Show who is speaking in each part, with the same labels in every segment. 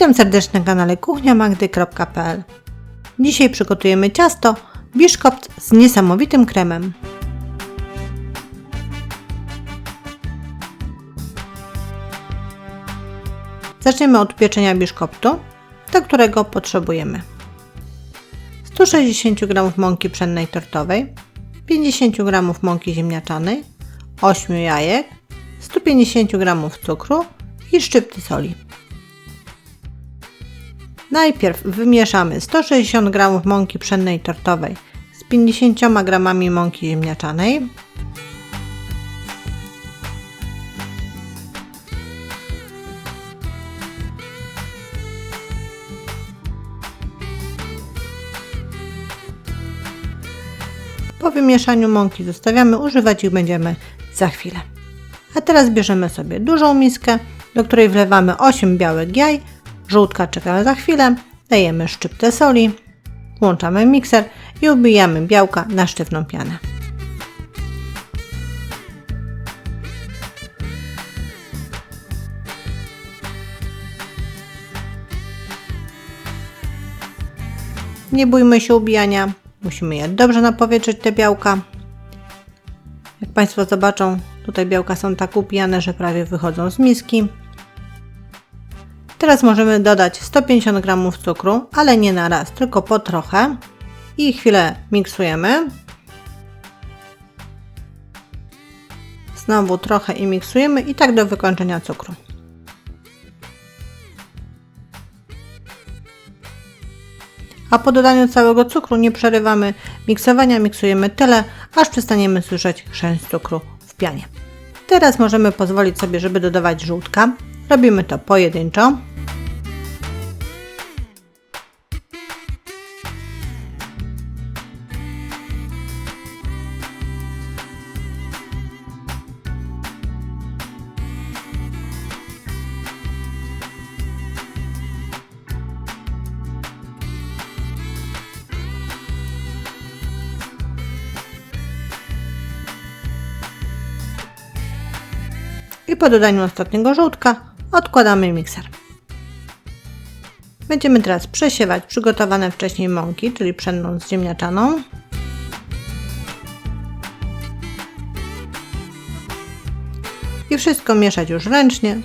Speaker 1: Witam serdecznie na kanale kuchniamagdy.pl Dzisiaj przygotujemy ciasto biszkopt z niesamowitym kremem. Zaczniemy od pieczenia biszkoptu, do którego potrzebujemy 160 g mąki pszennej tortowej, 50 g mąki ziemniaczanej, 8 jajek, 150 g cukru i szczypty soli. Najpierw wymieszamy 160 g mąki pszennej tortowej z 50 g mąki ziemniaczanej, Po wymieszaniu mąki zostawiamy, używać ich będziemy za chwilę. A teraz bierzemy sobie dużą miskę, do której wlewamy 8 białek jaj, żółtka czekamy za chwilę, dajemy szczyptę soli, włączamy mikser i ubijamy białka na sztywną pianę. Nie bójmy się ubijania, musimy je dobrze napowietrzyć te białka. Jak Państwo zobaczą, tutaj białka są tak upijane, że prawie wychodzą z miski. Teraz możemy dodać 150 g cukru, ale nie na raz, tylko po trochę i chwilę miksujemy. Znowu trochę i miksujemy i tak do wykończenia cukru. A po dodaniu całego cukru nie przerywamy miksowania, miksujemy tyle, aż przestaniemy słyszeć chrzęst cukru w pianie. Teraz możemy pozwolić sobie, żeby dodawać żółtka. Robimy to pojedynczo. i po dodaniu ostatniego żółtka odkładamy mikser. Będziemy teraz przesiewać przygotowane wcześniej mąki, czyli pszenną z ziemniaczaną. I wszystko mieszać już ręcznie,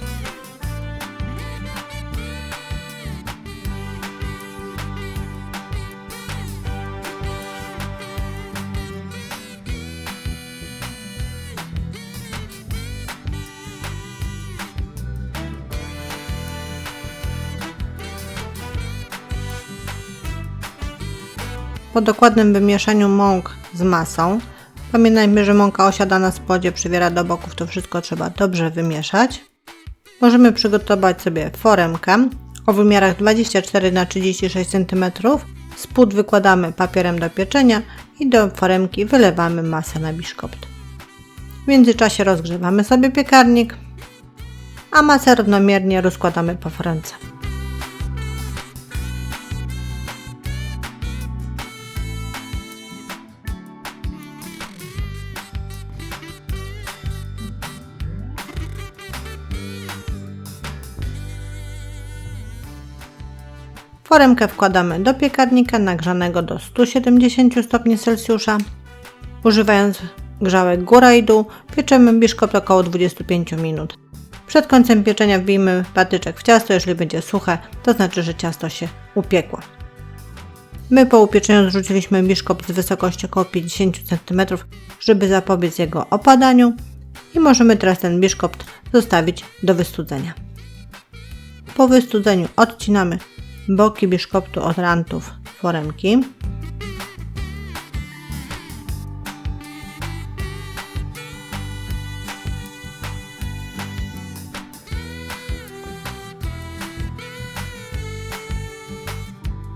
Speaker 1: Po dokładnym wymieszaniu mąk z masą, pamiętajmy, że mąka osiada na spodzie, przywiera do boków, to wszystko trzeba dobrze wymieszać. Możemy przygotować sobie foremkę o wymiarach 24 na 36 cm. Spód wykładamy papierem do pieczenia i do foremki wylewamy masę na biszkopt. W międzyczasie rozgrzewamy sobie piekarnik, a masę równomiernie rozkładamy po foremce. Foremkę wkładamy do piekarnika nagrzanego do 170 stopni Celsjusza. Używając grzałek góra i dół, pieczemy biszkopt około 25 minut. Przed końcem pieczenia wbijmy patyczek w ciasto, jeżeli będzie suche, to znaczy, że ciasto się upiekło. My po upieczeniu zrzuciliśmy biszkopt z wysokości około 50 cm, żeby zapobiec jego opadaniu i możemy teraz ten biszkopt zostawić do wystudzenia. Po wystudzeniu odcinamy boki biszkoptu od rantów foremki.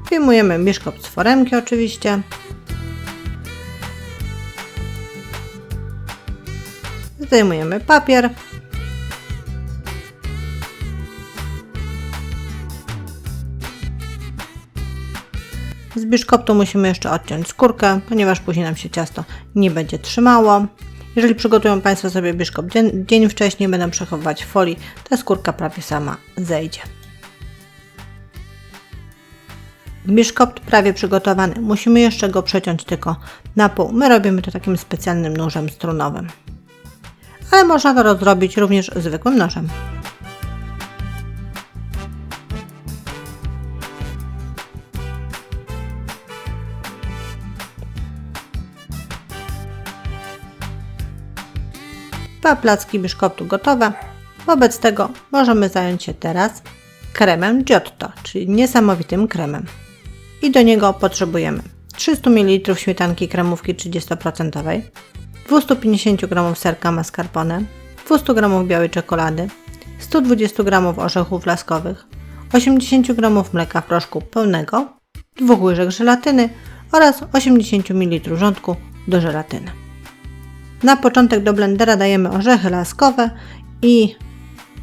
Speaker 1: Wyjmujemy biszkopt z foremki oczywiście. Zdejmujemy papier Z biszkoptu musimy jeszcze odciąć skórkę, ponieważ później nam się ciasto nie będzie trzymało. Jeżeli przygotują Państwo sobie biszkopt dzień, dzień wcześniej, będą przechowywać w folii, ta skórka prawie sama zejdzie. Biszkopt prawie przygotowany. Musimy jeszcze go przeciąć tylko na pół. My robimy to takim specjalnym nóżem strunowym. Ale można to rozrobić również zwykłym nożem. Dwa placki biszkoptu gotowe. Wobec tego możemy zająć się teraz kremem Giotto, czyli niesamowitym kremem. I do niego potrzebujemy 300 ml śmietanki kremówki 30%, 250 g serka mascarpone, 200 g białej czekolady, 120 g orzechów laskowych, 80 g mleka w proszku pełnego, 2 łyżek żelatyny oraz 80 ml rządku do żelatyny. Na początek do blendera dajemy orzechy laskowe i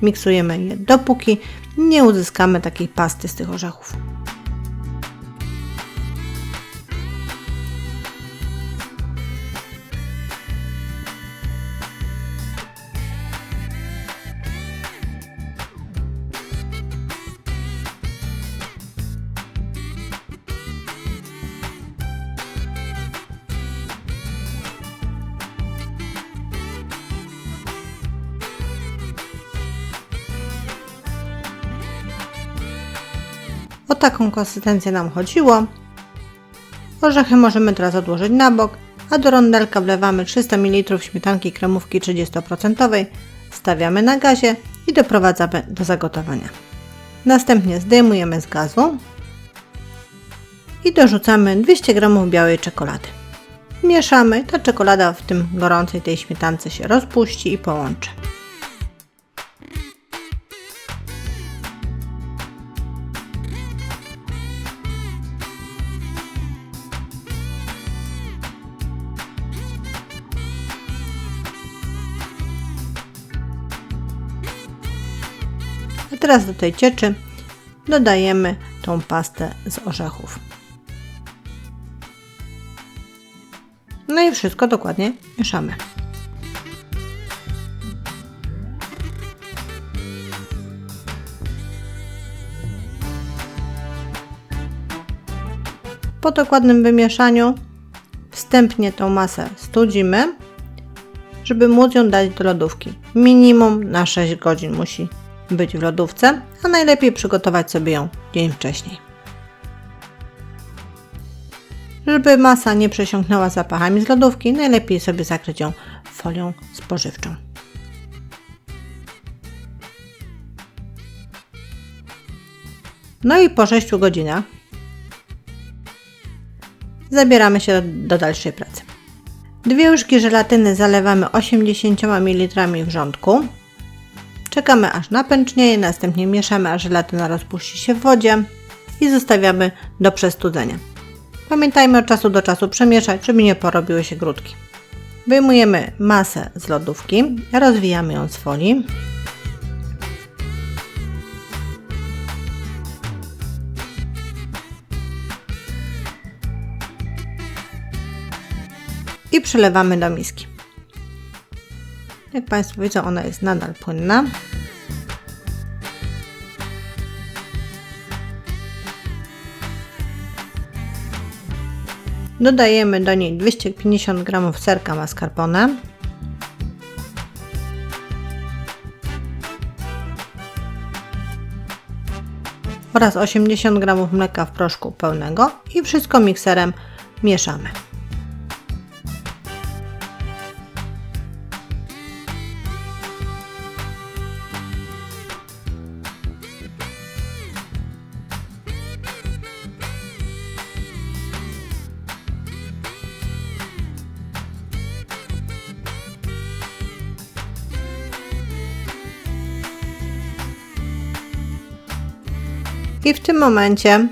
Speaker 1: miksujemy je dopóki nie uzyskamy takiej pasty z tych orzechów. Taką konsystencję nam chodziło. Orzechy możemy teraz odłożyć na bok, a do rondelka wlewamy 300 ml śmietanki kremówki 30%, stawiamy na gazie i doprowadzamy do zagotowania. Następnie zdejmujemy z gazu i dorzucamy 200 g białej czekolady. Mieszamy, ta czekolada w tym gorącej tej śmietance się rozpuści i połączy. A teraz do tej cieczy dodajemy tą pastę z orzechów. No i wszystko dokładnie mieszamy. Po dokładnym wymieszaniu wstępnie tą masę studzimy, żeby móc ją dać do lodówki. Minimum na 6 godzin musi być w lodówce, a najlepiej przygotować sobie ją dzień wcześniej. Żeby masa nie przesiąknęła zapachami z lodówki, najlepiej sobie zakryć ją folią spożywczą. No i po 6 godzinach zabieramy się do, do dalszej pracy. Dwie łyżki żelatyny zalewamy 80 ml wrzątku. Czekamy aż napęcznieje, następnie mieszamy aż żelatyna rozpuści się w wodzie i zostawiamy do przestudzenia. Pamiętajmy od czasu do czasu przemieszać, żeby nie porobiły się grudki. Wyjmujemy masę z lodówki, rozwijamy ją z folii. I przelewamy do miski. Jak Państwo widzą, ona jest nadal płynna. Dodajemy do niej 250 g serka mascarpone. oraz 80 g mleka w proszku pełnego i wszystko mikserem mieszamy. I w tym momencie,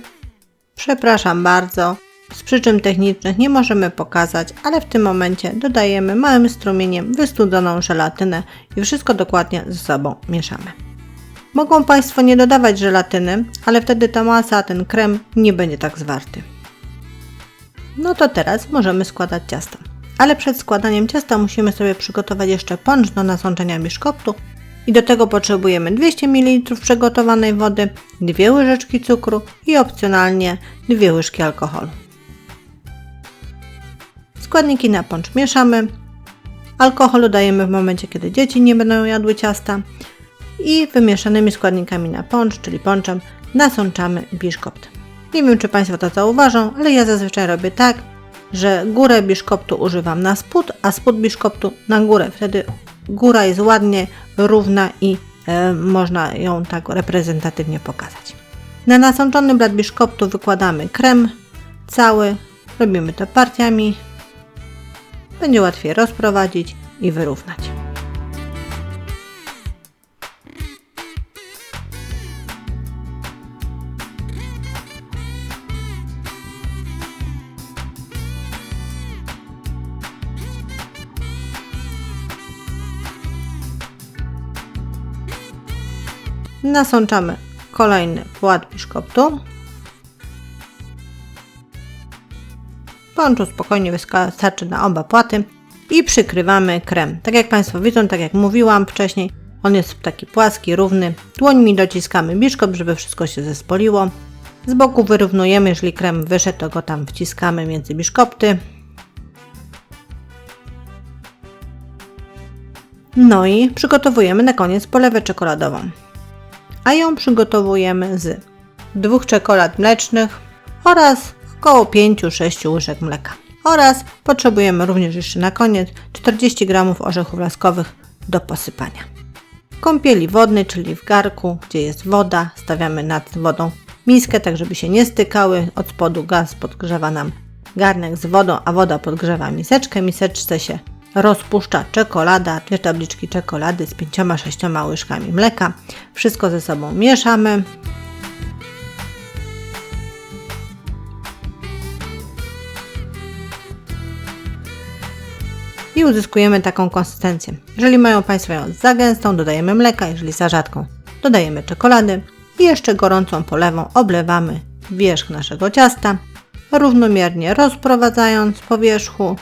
Speaker 1: przepraszam bardzo, z przyczyn technicznych nie możemy pokazać, ale w tym momencie dodajemy małym strumieniem wystudzoną żelatynę i wszystko dokładnie ze sobą mieszamy. Mogą Państwo nie dodawać żelatyny, ale wtedy ta masa, ten krem nie będzie tak zwarty. No to teraz możemy składać ciasto. Ale przed składaniem ciasta musimy sobie przygotować jeszcze poncz do nasączenia biszkoptu I do tego potrzebujemy 200 ml przygotowanej wody, dwie łyżeczki cukru i opcjonalnie dwie łyżki alkoholu. Składniki na poncz mieszamy. Alkohol dodajemy w momencie, kiedy dzieci nie będą jadły ciasta. I wymieszanymi składnikami na poncz, czyli ponczem, nasączamy biszkopt. Nie wiem, czy Państwo to zauważą, ale ja zazwyczaj robię tak, że górę biszkoptu używam na spód, a spód biszkoptu na górę. Wtedy góra jest ładnie równa i e, można ją tak reprezentatywnie pokazać. Na nasączony blat biszkoptu wykładamy krem cały, robimy to partiami. Będzie łatwiej rozprowadzić i wyrównać. Nasączamy kolejny płat biszkoptu. Ponczu spokojnie wystarczy na oba płaty i przykrywamy krem. Tak jak Państwo widzą, tak jak mówiłam wcześniej, on jest taki płaski, równy. Dłońmi dociskamy biszkopt, żeby wszystko się zespoliło. Z boku wyrównujemy, jeżeli krem wyszedł, to go tam wciskamy między biszkopty. No i przygotowujemy na koniec polewę czekoladową a ją przygotowujemy z dwóch czekolad mlecznych oraz około 5-6 łyżek mleka. Oraz potrzebujemy również jeszcze na koniec 40 g orzechów laskowych do posypania. Kąpieli wodnej, czyli w garku, gdzie jest woda, stawiamy nad wodą miskę, tak żeby się nie stykały. Od spodu gaz podgrzewa nam garnek z wodą, a woda podgrzewa miseczkę. Miseczce się rozpuszcza czekolada, dwie tabliczki czekolady z 5-6 łyżkami mleka. Wszystko ze sobą mieszamy. I uzyskujemy taką konsystencję. Jeżeli mają Państwo ją za gęstą, dodajemy mleka, jeżeli za rzadką, dodajemy czekolady i jeszcze gorącą polewą oblewamy wierzch naszego ciasta, równomiernie rozprowadzając po wierzchu.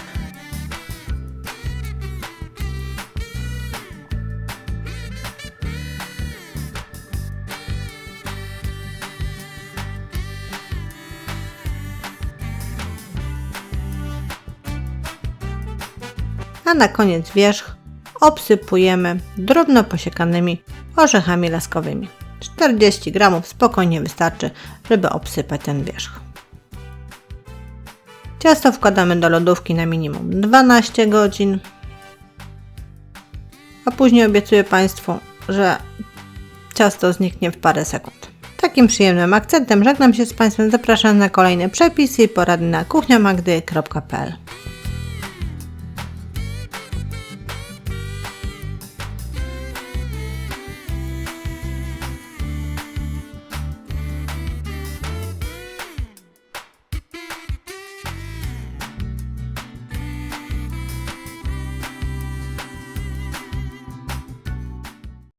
Speaker 1: A na koniec wierzch obsypujemy drobno posiekanymi orzechami laskowymi. 40 gramów spokojnie wystarczy, żeby obsypać ten wierzch. Ciasto wkładamy do lodówki na minimum 12 godzin, a później obiecuję Państwu, że ciasto zniknie w parę sekund. Takim przyjemnym akcentem żegnam się z Państwem, zapraszam na kolejne przepisy i porady na kuchniamagdy.pl